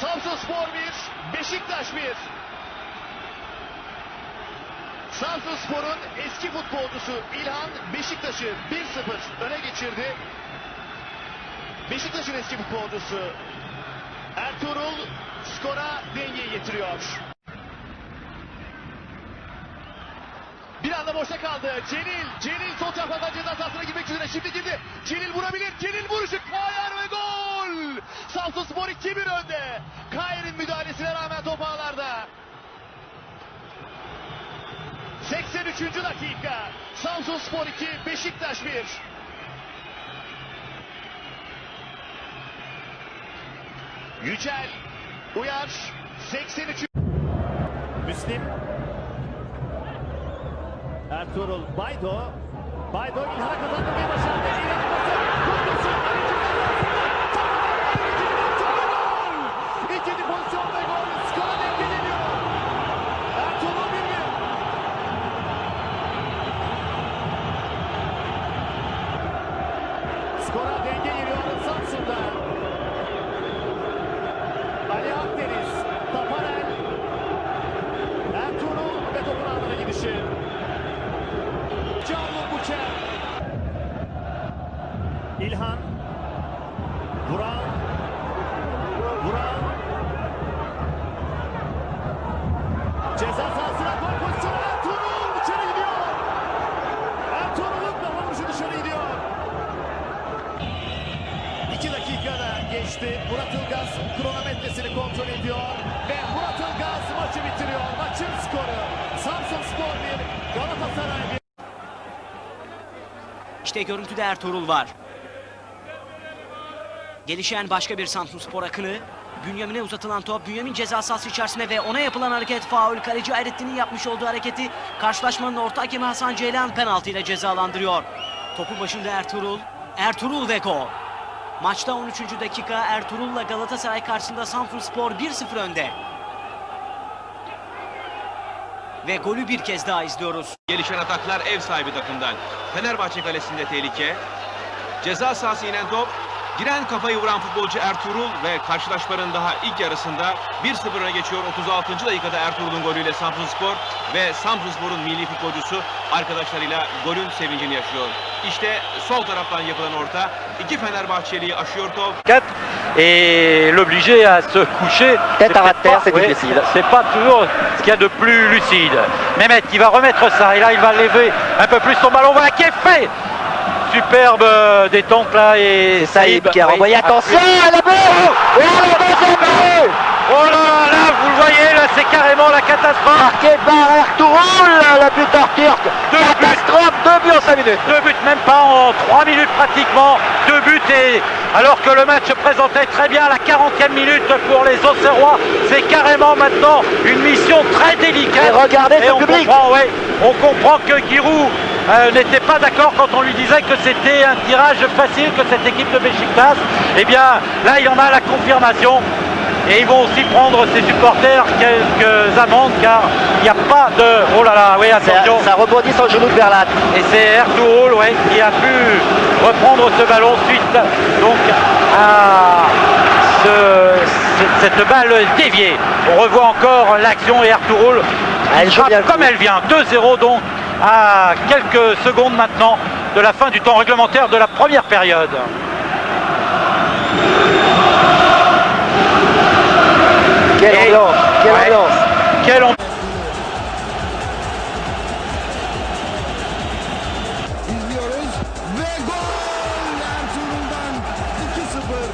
Samsun Spor 1, Beşiktaş 1. Samsun Spor'un eski futbolcusu İlhan Beşiktaş'ı 1-0 öne geçirdi. Beşiktaş'ın eski futbolcusu Ertuğrul skora dengeyi getiriyor. Bir anda boşta kaldı. Celil, Celil sol çaprazdan ceza sahasına girmek üzere. Şimdi girdi. Celil vurabilir. Celil vuruşu. Kayar 2-1 önde. Kayer'in müdahalesine rağmen top ağlarda. 83. dakika. Samsun Spor 2, Beşiktaş 1. Yücel, Uyar, 83. Müslim. Ertuğrul, Baydo. Baydo İlhan'a kazandırmayı başardı. İleri pası. Gol! İkinci pozisyon ve gol. Skora dengeleniyor. Ertuğrul 1-1. Skora denge geliyor Samsun'da. Ali Akdeniz, Taparel, Ertuğrul ve topun ağlara gidişi. Canlı Buçer. İlhan. Vuran. Vuran. Ceza sahasına gol pozisyonu Ertuğrul içeri gidiyor. Ertuğrul'un kafa vuruşu dışarı gidiyor. İki dakikada geçti. Murat Ilgaz kronometresini kontrol ediyor. Ve Murat Ilgaz maçı bitiriyor. Maçın skoru. Samsun Spor 1, Galatasaray 1. İşte görüntüde Ertuğrul var. Gelişen başka bir Samsun Spor akını. Bünyamin'e uzatılan top Bünyamin ceza sahası içerisinde ve ona yapılan hareket faul. Kaleci Hayrettin'in yapmış olduğu hareketi karşılaşmanın orta hakemi Hasan Ceylan penaltıyla cezalandırıyor. Topun başında Ertuğrul. Ertuğrul ve gol. Maçta 13. dakika Ertuğrul'la Galatasaray karşısında Samsun Spor 1-0 önde. Ve golü bir kez daha izliyoruz. Gelişen ataklar ev sahibi takımdan. Fenerbahçe kalesinde tehlike. Ceza sahası inen top. Giren kafayı vuran futbolcu Ertuğrul ve karşılaşmanın daha ilk yarısında 1-0 öne geçiyor. 36. dakikada Ertuğrul'un golüyle Samsunspor ve Samsunspor'un milli futbolcusu arkadaşlarıyla golün sevincini yaşıyor. İşte sol taraftan yapılan orta. iki Fenerbahçeli'yi aşıyor top. 4 et l'obliger à se coucher. Tête à terre, c'est difficile. C'est pas toujours ce qu'il y a de plus lucide. Mehmet qui va remettre ça et là il va lever un peu plus son ballon. Voilà qui est fait. Superbe euh, détente là et Saïd qui a renvoyé. Attention, absolument. à la bourre Oh, deuxième but Oh là là, vous le voyez, là c'est carrément la catastrophe. Marqué par Ertuğrul, le buteur turc. Deux buts. Catastrophe, deux buts en 5 minutes. Deux buts, même pas en trois minutes pratiquement. Deux buts et alors que le match se présentait très bien à la 40e minute pour les Auxerrois, c'est carrément maintenant une mission très délicate. Et regardez Et ce on public. comprend, ouais, on comprend que Giroud euh, n'était pas d'accord quand on lui disait que c'était un tirage facile que cette équipe de Beşiktaş. Eh bien, là, il en a la confirmation. Et ils vont aussi prendre ses supporters quelques amendes car il n'y a pas de... Oh là là, oui, Ça, attention. ça rebondit sur le genou de Verlat. Et c'est ouais, qui a pu reprendre ce ballon suite donc à ce- ce- cette balle déviée. On revoit encore l'action et Ertuğrul Elle joue bien comme coup. elle vient. 2-0 donc à quelques secondes maintenant de la fin du temps réglementaire de la première période. Quelle Et- ambiance, quelle Ouais. ambiance. Quelle ambiance İzliyoruz ve gol Ertuğrul'dan 2-0.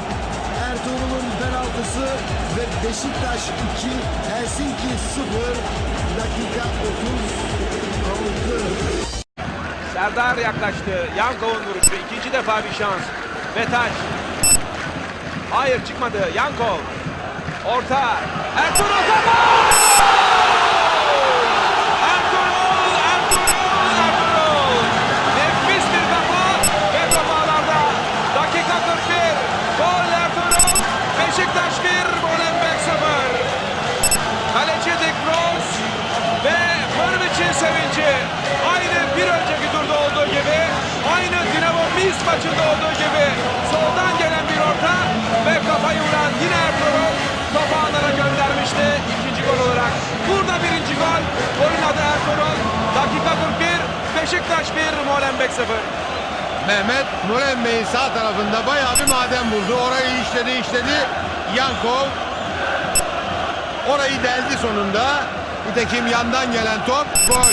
Ertuğrul'un penaltısı ve Beşiktaş 2, Helsinki 0. Dakika 36. Serdar yaklaştı. Yankov'un vuruşu. ikinci defa bir şans. Betaç. Hayır çıkmadı. Yankov. Orta. Ertuğrul kafa! maçında olduğu gibi soldan gelen bir orta ve kafayı vuran yine Ertuğrul topu ağlara göndermişti. ikinci gol olarak. Burada birinci gol. Golün adı Ertuğrul. Dakika 41. Beşiktaş 1. Molenbeek 0. Mehmet Molenbeek'in sağ tarafında bayağı bir maden buldu. Orayı işledi işledi. Yankov orayı deldi sonunda. Nitekim yandan gelen top gol.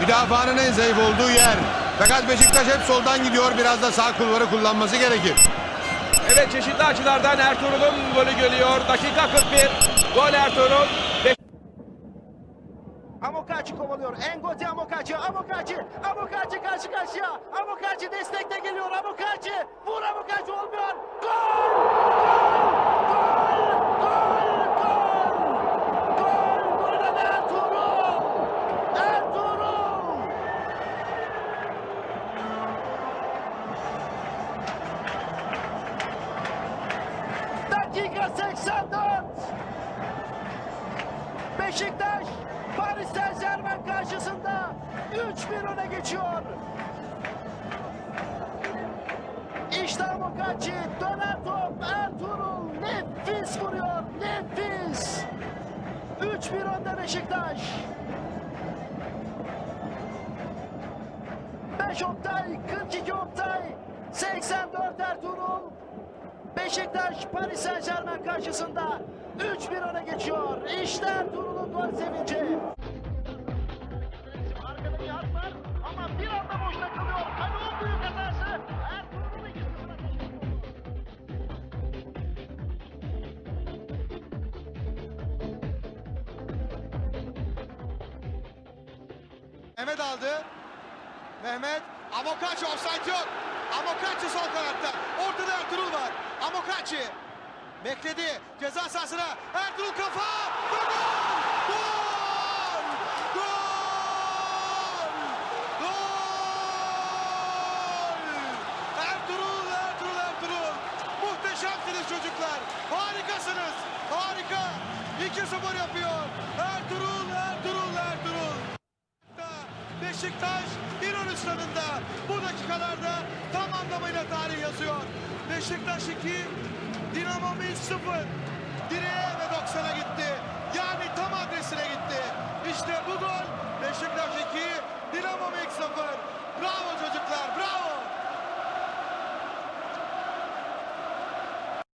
Müdafaanın en zayıf olduğu yer. Fakat Beşiktaş hep soldan gidiyor. Biraz da sağ kulvarı kullanması gerekir. Evet çeşitli açılardan Ertuğrul'un golü geliyor. Dakika 41. Gol Ertuğrul. Amokachi kovalıyor. Engoti Amokachi. Amokachi. Amokachi karşı karşıya. Amokachi destekte geliyor. Amokachi. Vur Amokachi olmuyor. Gol! Gol! Dakika 84. Beşiktaş Paris Saint Germain karşısında 3-1 öne geçiyor. İşte Amokachi dönen top Ertuğrul nefis vuruyor nefis. 3-1 önde Beşiktaş. 5 Oktay, 42 Oktay, 84 Ertuğrul. Beşiktaş Paris Saint Germain karşısında 3-1 öne geçiyor. İşte Ertuğrul'un gol sevinci. Arkada bir harp var ama bir anda boşta kalıyor. Kaleon büyük hatası. Ertuğrul iki sıfıra taşıyor. Mehmet aldı. Mehmet Amokachi offside yok. Amokachi sol kanatta. Ortada Ertuğrul var. Amokachi bekledi. Ceza sahasına Ertuğrul kafa ve gol! Gol! Gol! Gol! Ertuğrul, Ertuğrul, Ertuğrul. Muhteşemsiniz çocuklar. Harikasınız. Harika. 2-0 yapıyor. Ertuğrul, Ertuğrul, Ertuğrul. Beşiktaş İnönü stadında bu dakikalarda tam anlamıyla tarih yazıyor. Beşiktaş 2, Dinamo Minsk 0. Direğe ve 90'a gitti. Yani tam adresine gitti. İşte bu gol Beşiktaş 2, Dinamo Minsk 0. Bravo çocuklar bravo.